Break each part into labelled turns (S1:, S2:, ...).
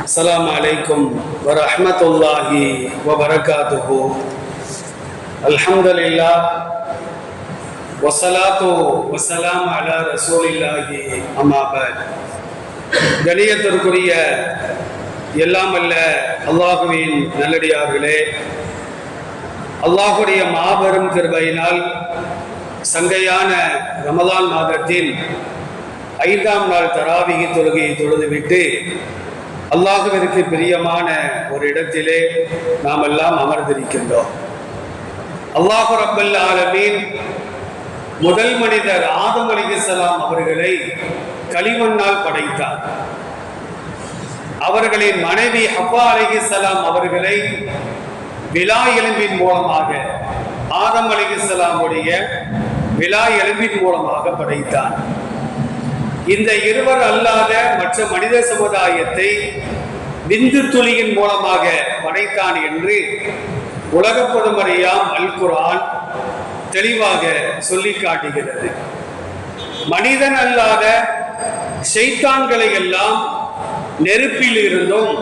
S1: السلام عليكم ورحمة الله وبركاته الحمد لله والصلاة والسلام على رسول الله أما بعد கணியத்திற்குரிய எல்லாம் அல்ல அல்லாஹுவின் நல்லடியார்களே அல்லாஹுடைய மாபெரும் கிருபையினால் சங்கையான ரமலான் மாதத்தின் ஐந்தாம் நாள் தராவிகி தொழுகையை தொழுதுவிட்டு அல்லாஹுவிற்கு பிரியமான ஒரு இடத்திலே நாம் எல்லாம் அமர்ந்திருக்கின்றோம். அல்லாஹு ரப்பல் ஆலமீன் முதல் மனிதர் ஆதம் அலிகலாம் அவர்களை களிமண்ணால் படைத்தார். அவர்களின் மனைவி ஹப்பா அலிகலாம் அவர்களை விழா எலும்பின் மூலமாக ஆதம் அலிகலாமுடைய விழா எலும்பின் மூலமாக படைத்தார். இந்த இருவர் அல்லாத மற்ற மனித சமுதாயத்தை விந்து துளியின் மூலமாக படைத்தான் என்று உலக பொதுமறையாம் அல் குரான் தெளிவாக சொல்லி காட்டுகிறது. மனிதன் அல்லாத செய்தான்களை எல்லாம் நெருப்பில் இருந்தும்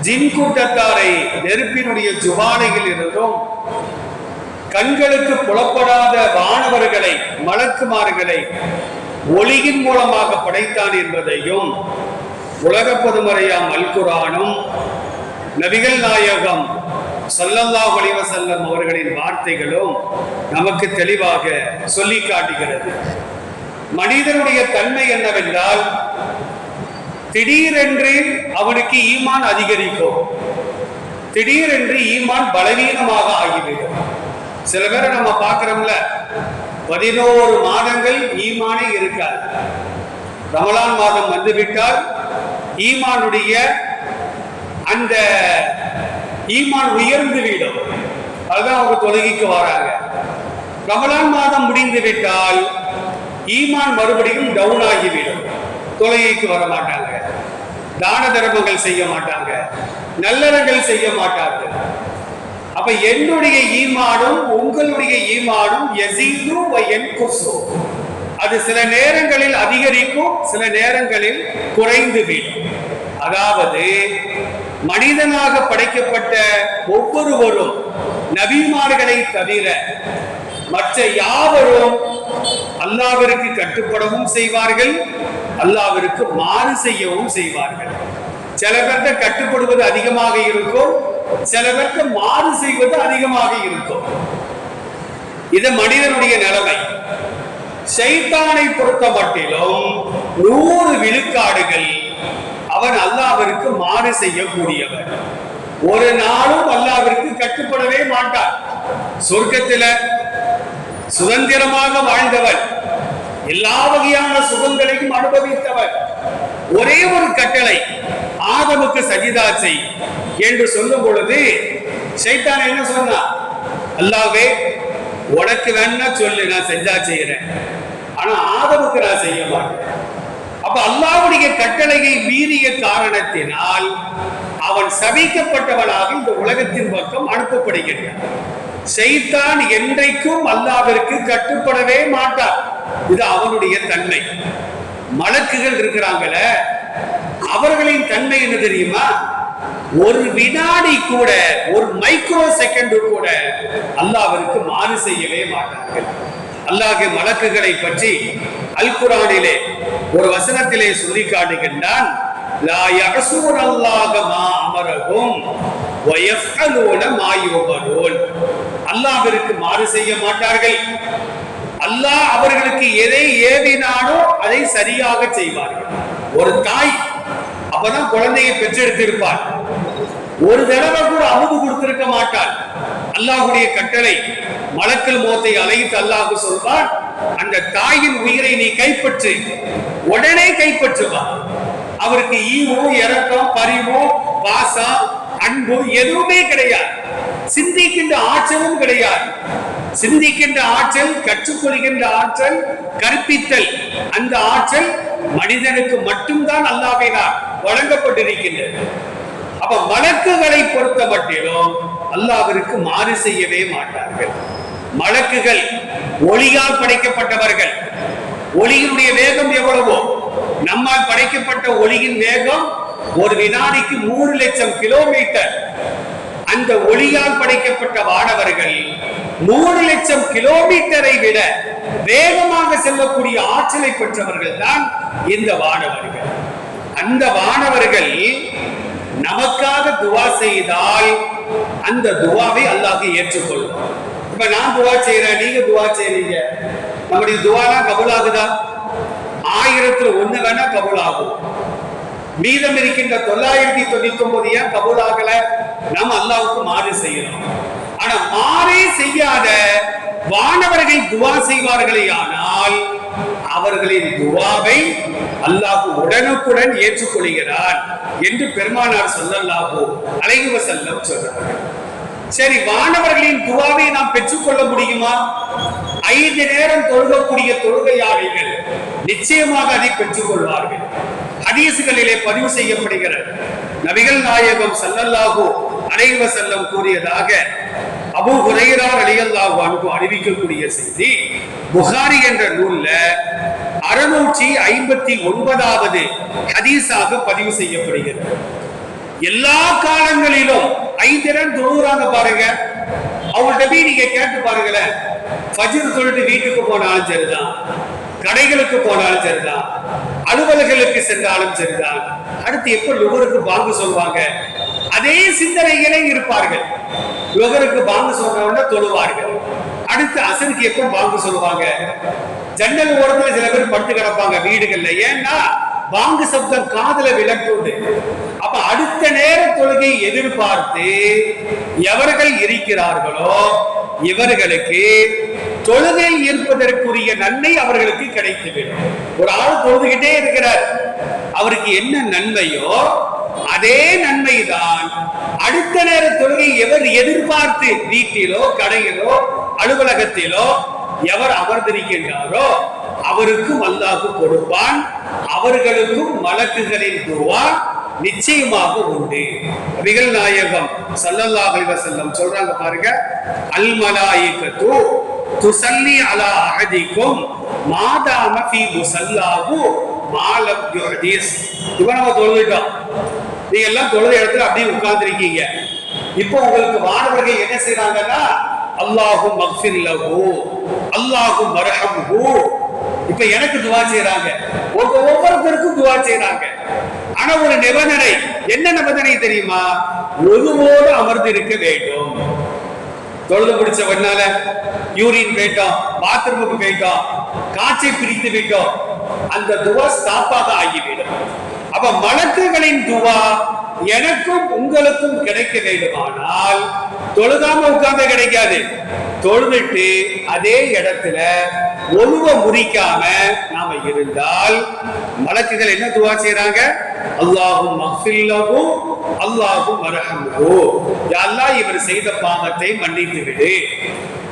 S1: ஜின் கூட்டத்தாரை நெருப்பினுடைய ஜுவானையில் இருந்தும் கண்களுக்கு புலப்படாத வானவர்களை மலக்குமார்களை ஒளியின் மூலமாக படைத்தான் என்பதையும் உலக பொதுமறையாம் அல்குரானும் நபிகள் நாயகம் சல்லல்லாஹ் அலிவசல்லம் அவர்களின் வார்த்தைகளும் நமக்கு தெளிவாக சொல்லி காட்டுகிறது. மனிதனுடைய தன்மை என்னவென்றால் திடீரென்று அவனுக்கு ஈமான் அதிகரிக்கும். திடீரென்று ஈமான் பலவீனமாக ஆகிவிடும். சில பேரை நம்ம பார்க்கிறோம்ல பதினோரு மாதங்கள் ஈமானே இருக்காது. ரமலான் மாதம் வந்துவிட்டால் ஈமானுடைய அந்த ஈமான் உயர்ந்து விடும். அதுதான் அவங்க தொழுகைக்கு வராங்க. ரமலான் மாதம் முடிந்து விட்டால் ஈமான் மறுபடியும் டவுன் ஆகிவிடும். தொழுகைக்கு வர மாட்டாங்க. தான தர்மங்கள் செய்ய மாட்டாங்க. நல்லறங்கள் செய்ய மாட்டார்கள். அப்ப என்னுடைய ஈமானும் உங்களுடைய ஈமானும் எசீது என்குசு அது சில நேரங்களில் அதிகரிக்கும் சில நேரங்களில் குறைந்து விடும். அதாவது மனிதனாக படைக்கப்பட்ட ஒவ்வொருவரும் நபிமார்களை தவிர மற்ற யாவரும் அல்லாவிற்கு கட்டுப்படவும் செய்வார்கள் அல்லாவிற்கு மாறு செய்யவும் செய்வார்கள். சில பேர்த்த கட்டுப்படுவது அதிகமாக இருக்கும் சில பேருக்கு மாறு செய்வது அதிகமாக இருக்கும். இது மனிதனுடைய நிலைமை. சைத்தானை பொறுத்த மட்டிலும் நூறு விழுக்காடுகள் அவன் அல்லாவிற்கு மாறு செய்யக்கூடியவன். ஒரு நாளும் அல்லாவிற்கு கட்டுப்படவே மாட்டான். சொர்க்கத்தில சுதந்திரமாக வாழ்ந்தவன் எல்லா வகையான சுகங்களையும் அனுபவித்தவர் ஒரே ஒரு கட்டளை ஆதமுக்கு சஜிதா செய் என்று சொல்லும் பொழுது சைத்தான் என்ன சொன்னான் அல்லாவே உனக்கு வேணா சொல்லு நான் செஞ்சா செய்யறேன் ஆனா ஆதமுக்கு நான் செய்ய மாட்டேன். அப்ப அல்லாவுடைய கட்டளையை மீறிய காரணத்தினால் அவன் சபிக்கப்பட்டவனாக இந்த உலகத்தின் பக்கம் அனுப்பப்படுகின்றான் செய்தான் என்றைக்கும் அல்லாவிற்கு கட்டுப்படவே மாட்டான். இது அவனுடைய தன்மை. மலக்குகள் இருக்கிறாங்கள அவர்களின் தன்மை என்ன தெரியுமா? ஒரு வினாடி கூட ஒரு மைக்ரோ செகண்ட் கூட அல்லாவிற்கு மாறு செய்யவே மாட்டார்கள். அல்லாஹ் மலக்குகளை பற்றி அல் குரானிலே ஒரு வசனத்திலே சொல்லி காட்டுகின்றான் லா அல்லாஹ மா மாறு செய்ய மாட்டார்கள். அல்லாஹ் அவர்களுக்கு எதை ஏவினானோ அதை சரியாக செய்வார்கள். ஒரு தாய் அப்பதான் குழந்தையை பெற்றெடுத்திருப்பார் ஒரு தடவை கூட அமுது கொடுத்திருக்க மாட்டார் அல்லாஹுடைய கட்டளை மலக்கல் மோத்தை அழைத்து அல்லாஹு சொல்வார் அந்த தாயின் உயிரை நீ கைப்பற்று உடனே கைப்பற்றுவா அவருக்கு ஈவோ இறக்கம் பரிவோ பாசா அன்பு எதுவுமே கிடையாது. சிந்திக்கின்ற ஆற்றலும் கிடையாது. சிந்திக்கின்ற ஆற்றல் கற்றுக்கொள்கின்ற ஆற்றல் கற்பித்தல் அந்த ஆற்றல் மனிதனுக்கு மட்டும்தான் அல்லாவினால் வழங்கப்பட்டிருக்கின்றது. அப்ப வழக்குகளை பொறுத்த மட்டிலும் அல்லாவிற்கு மாறு செய்யவே மாட்டார்கள். மலக்குகள் ஒளியால் படைக்கப்பட்டவர்கள். ஒளியினுடைய வேகம் எவ்வளவோ நம்மால் படைக்கப்பட்ட ஒளியின் வேகம் ஒரு வினாடிக்கு மூணு லட்சம் கிலோமீட்டர். அந்த ஒளியால் படைக்கப்பட்ட வானவர்கள் மூணு லட்சம் கிலோமீட்டரை விட வேகமாக செல்லக்கூடிய ஆற்றலை பெற்றவர்கள் தான் இந்த வானவர்கள். அந்த வானவர்கள் நமக்காக துவா செய்தால் அந்த துவாவை அல்லாஹ் ஏற்றுக்கொள்ளும். இப்ப நான் துவா செய்யறேன் நீங்க துவா செய்யறீங்க நம்முடைய துவாலாம் கபுலாகுதா? ஆயிரத்துல ஒண்ணு வேணா கபுலாகும். மீதம் இருக்கின்ற தொள்ளாயிரத்தி தொண்ணூத்தி ஒன்பது ஏன் கபூல் ஆகல நாம் அல்லாவுக்கு மாறு செய்யணும். ஆனா மாறே செய்யாத வானவர்கள் துவா செய்வார்களே ஆனால் அவர்களின் துவாவை அல்லாஹு உடனுக்குடன் ஏற்றுக்கொள்கிறான் என்று பெருமானார் சொல்லல்லாஹோ அலைஹி செல்லம் சொல்றார்கள் சரி வானவர்களின் துவாவை நாம் பெற்றுக்கொள்ள முடியுமா? ஐந்து நேரம் தொழுகக்கூடிய தொழுகையாளிகள் நிச்சயமாக அதை பெற்றுக் கொள்வார்கள் ஹதீசுகளிலே பதிவு செய்யப்படுகிறது. நபிகள் நாயகம் சல்லல்லாஹு அலைஹி செல்லம் கூறியதாக அபு ஹுரைரா ரலியல்லாஹு அன்ஹு அறிவிக்கக்கூடிய செய்தி புகாரி என்ற நூல்ல அறுநூற்றி ஐம்பத்தி ஒன்பதாவது ஹதீஸாக பதிவு செய்யப்படுகிறது. எல்லா காலங்களிலும் ஐந்திரன் தொழுகிறாங்க பாருங்க. அவங்கள்ட்ட போய் நீங்க கேட்டு பாருங்களேன். ஃபஜ்ர் சொல்லிட்டு வீட்டுக்கு போனாலும் சரிதான். கடைகளுக்கு போனாலும் சரிதான். அலுவலர்களுக்கு சென்றாலும் சரிதான். அடுத்து எப்ப லுகருக்கு பாங்கு சொல்லுவாங்க? அதே சிந்தனைகளே இருப்பார்கள். லுகருக்கு பாங்கு சொல்றவங்க தொழுவார்கள். அடுத்து அசருக்கு எப்ப பாங்கு சொல்லுவாங்க? ஜன்னல் ஓரத்துல சில பேர் படுத்து கிடப்பாங்க வீடுகள்ல. ஏன்னா பாங்கு சப்தம் காதுல விளக்குண்டு அப்ப அடுத்த நேர தொழுகை எதிர்பார்த்து எவர்கள் இருக்கிறார்களோ இவர்களுக்கு தொழுகையில் இருப்பதற்குரிய நன்மை அவர்களுக்கு கிடைத்துவிடும். ஒரு ஆள் தொழுதுகிட்டே இருக்கிறார். அவருக்கு என்ன நன்மையோ அதே நன்மைதான். அடுத்த நேர தொழுகை எவர் எதிர்பார்த்து வீட்டிலோ கடையிலோ அலுவலகத்திலோ எவர் அமர்ந்திருக்கின்றாரோ அவருக்கும் அல்லாஹு கொடுப்பான். அவர்களுக்கும் மலக்குகளின் துவா நிச்சயமாக உண்டு. நபிகள் நாயகம் ஸல்லல்லாஹு அலைஹி வஸல்லம் சொல்றாங்க பாருங்க அல் மலாயிகத்து துசல்லி அலா அஹதிக்கும் மாதாம ஃபீ முஸல்லாஹு மாலம் யுஹதீஸ். இவன் நம்ம தொழுதுட்டோம். நீங்க எல்லாம் தொழுத இடத்துல அப்படியே உட்கார்ந்துருக்கீங்க. இப்போ உங்களுக்கு மாணவர்கள் என்ன செய்யறாங்கன்னா அல்லாஹு மக்ஃபிர் லஹு அல்லாஹு மர்ஹம்ஹு. இப்ப எனக்கு துவா செய்யறாங்க ஒவ்வொரு ஒவ்வொருத்தருக்கும் துவா செய்யறாங்க ஆனா ஒரு நிபந்தனை என்ன நிபந்தனை தெரியுமா? ஒருவோடு அமர்ந்து இருக்க வேண்டும். தொழுது பிடிச்ச ஒன்னால யூரின் போயிட்டோம் பாத்ரூமுக்கு போயிட்டோம் காய்ச்சை பிரித்து விட்டோம் அந்த துவா ஸ்டாப்பாக ஆகிவிடும். அப்ப மலக்குகளின் துவா எனக்கும் உங்களுக்கும் கிடைக்க வேண்டுமானால் தொழுதாம உட்கார்ந்து கிடைக்காது. தொழுதுட்டு அதே இடத்துல ஒழுவ முறிக்காம நாம இருந்தால் மலக்குகள் என்ன துவா செய்யறாங்க அல்லாஹும் மஃபில்லவும் அல்லாஹும் மர்ஹம்ஹு அல்லாஹ் இவர் செய்த பாவத்தை மன்னித்து விடு.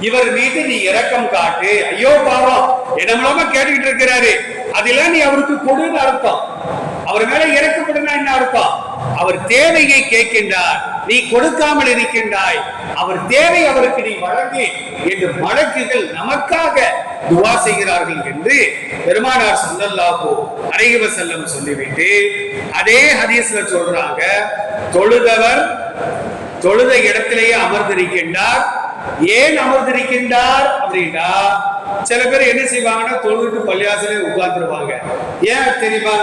S1: இவர் மீது நீ இரக்கம் காட்டு. ஐயோ பாவம் என்ன மூலமா கேட்டுக்கிட்டு இருக்கிறாரு. அதெல்லாம் நீ அவருக்கு கொடுன்னு அர்த்தம். அவர் மேல இறக்கப்படுனா என்ன அர்த்தம்? அவர் தேவையை கேட்கின்றார் நீ கொடுக்காமல் இருக்கின்றாய். அவர் தேவை அவருக்கு நீ வழங்கு என்று வழக்குகள் நமக்காக துவா செய்கிறார்கள் என்று பெருமானார் சொல்லல்லாஹோ அலைஹி செல்லம் சொல்லிவிட்டு அதே ஹதீஸ்ல சொல்றாங்க தொழுதவர் தொழுத இடத்திலேயே அமர்ந்திருக்கின்றார். ஏன் அமர்ந்திருக்கின்றார்? அப்படின்னா சில பேர் என்ன செய்வாங்கன்னா தொழுதுட்டு பள்ளியாசலே உட்கார்ந்துருவாங்க. ஏன் தெரியுமா?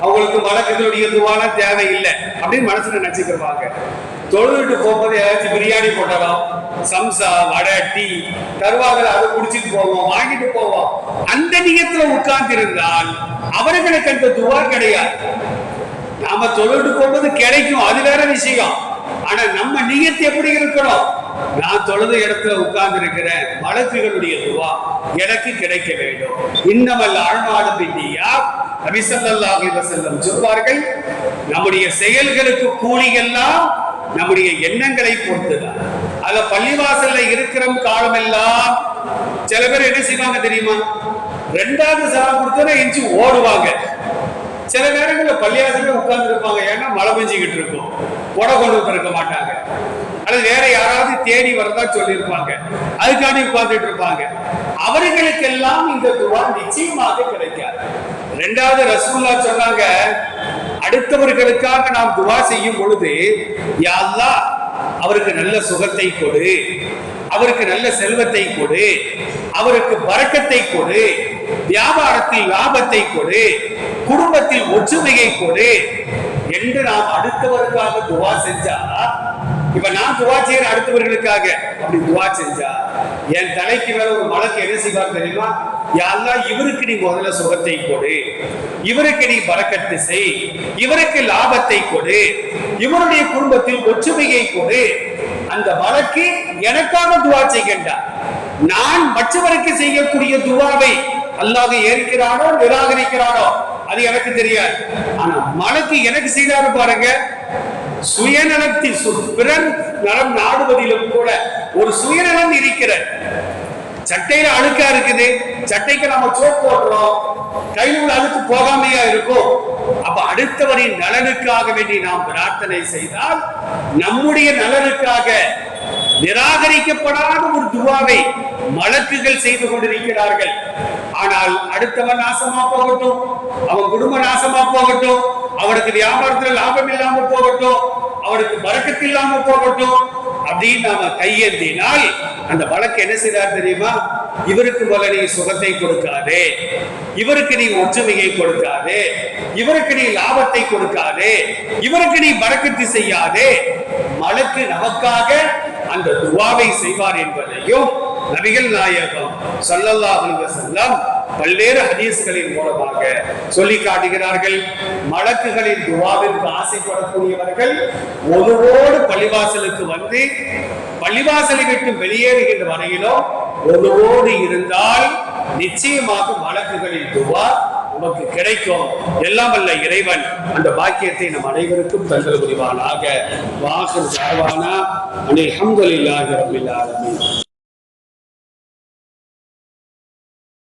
S1: அவங்களுக்கு வழக்கத்தினுடைய துவாலாம் தேவையில்லை அப்படின்னு மனசுல நினைச்சுக்கிருவாங்க. தொழுதுட்டு போகும்போது ஏதாச்சும் பிரியாணி போட்டலாம் சம்சா வடை டீ தருவாங்கல அதை குடிச்சிட்டு போவோம் வாங்கிட்டு போவோம். அந்த நியத்துல உட்கார்ந்து இருந்தால் அவர்களுக்கு அந்த துவா கிடையாது. நாம தொழுட்டு போகும்போது கிடைக்கும் அது வேற விஷயம். ஆனா நம்ம நியத்து எப்படி இருக்கணும்? நான் தொழுது இடத்துல உட்கார்ந்து இருக்கிறேன் வழக்குகளுடைய துவா எனக்கு கிடைக்க வேண்டும். இன்னமல் ஆழ்மாடும் இந்தியா நபிசல்லாஹ் வசல்லம் சொல்வார்கள் நம்முடைய செயல்களுக்கு கூலியெல்லாம் நம்முடைய எண்ணங்களை பொறுத்துதான். அதுல பள்ளிவாசல்ல இருக்கிற காலமெல்லாம் சில பேர் என்ன செய்வாங்க தெரியுமா? ரெண்டாவது சலாம் கொடுத்தா எஞ்சி ஓடுவாங்க. சில நேரங்களில் பள்ளியாசல உட்கார்ந்து இருப்பாங்க ஏன்னா மழை பெஞ்சிக்கிட்டு இருக்கும். கொடை கொண்டு இருக்க மாட்டாங்க. அல்லது வேற யாராவது தேடி வரதா சொல்லியிருப்பாங்க. அதுக்காண்டி உட்கார்ந்துட்டு இருப்பாங்க அவர்களுக்கெல்லாம் இந்த துவா நிச்சயமாக கிடைக்காது. ரெண்டாவது ரசூல்லா சொன்னாங்க அடுத்தவர்களுக்காக நாம் துவா செய்யும் பொழுது யாழ்லா அவருக்கு நல்ல சுகத்தை கொடு. அவருக்கு நல்ல செல்வத்தை கொடு. அவருக்கு பறக்கத்தை கொடு. வியாபாரத்தில் லாபத்தை கொடு. குடும்பத்தில் ஒற்றுமையை கொடு. என்று நாம் அடுத்தவருக்காக துவா செஞ்சா இப்ப நான் துவா செய்யற அடுத்தவர்களுக்காக அப்படி துவா செஞ்சா என் தலைக்கு மேல ஒரு மலக்கு என்ன செய்வார் தெரியுமா? யாரெல்லாம் இவருக்கு நீ முதல்ல சுகத்தை கொடு. இவருக்கு நீ பறக்கத்து செய். இவருக்கு லாபத்தை கொடு. இவருடைய குடும்பத்தில் ஒற்றுமையை கொடு. அந்த வழக்கு எனக்காக துவா செய்கின்றார் நான் மற்றவருக்கு செய்யக்கூடிய துவாவை அல்லாஹ் ஏற்கிறானோ நிராகரிக்கிறானோ? அது எனக்கு தெரியாது. ஆனா மலக்கு எனக்கு செய்தாரு பாருங்க. சுயநலத்தில் பிறர் நலம் நாடுவதிலும் கூட ஒரு சுயநலம் இருக்கிற சட்டையில அழுக்கா இருக்குது. சட்டைக்கு நம்ம சோப் போடுறோம் கையில் உள்ள அழுக்கு போகாமையா இருக்கும். அப்ப அடுத்தவரின் நலனுக்காக வேண்டி நாம் பிரார்த்தனை செய்தால் நம்முடைய நலனுக்காக நிராகரிக்கப்படாத ஒரு துவாவை மலக்குகள் செய்து கொண்டிருக்கிறார்கள். ஆனால் அடுத்தவன் நாசமா போகட்டும். அவன் குடும்ப நாசமா போகட்டும். அவனுக்கு வியாபாரத்துல லாபம் இல்லாம போகட்டும் அவனுக்கு பறக்கத்து இல்லாம போகட்டும் அப்படின்னு நாம கையெழுத்தினால் அந்த வழக்கு என்ன செய்தார் தெரியுமா? இவருக்கு போல நீ சுகத்தை கொடுக்காதே. இவருக்கு நீ ஒற்றுமையை கொடுக்காதே. இவருக்கு நீ லாபத்தை கொடுக்காதே. இவருக்கு நீ பறக்கத்து செய்யாதே. மலக்கு நமக்காக அந்த துவாவை செய்வார் என்பதையும் நபிகள் நாயகம் ஸல்லல்லாஹு செல்லம் பல்வேறு ஹதீஸ்களின் மூலமாக சொல்லி காட்டுகிறார்கள் மலக்குகளின் துவாவிற்கு ஆசைப்படக்கூடியவர்கள் ஒருவோடு பள்ளிவாசலுக்கு வந்து பள்ளிவாசலை விட்டு வெளியேறுகின்ற வரையிலும் ஒருவோடு இருந்தால் நிச்சயமாக மலக்குகளின் துவா நமக்கு கிடைக்கும். எல்லாம் அல்ல இறைவன் அந்த பாக்கியத்தை நம் அனைவருக்கும் தந்தல் புரிவானாக. வாசல் சாவானா அனில் அஹமதுல்லாஹி ரபில் ஆலமீன்.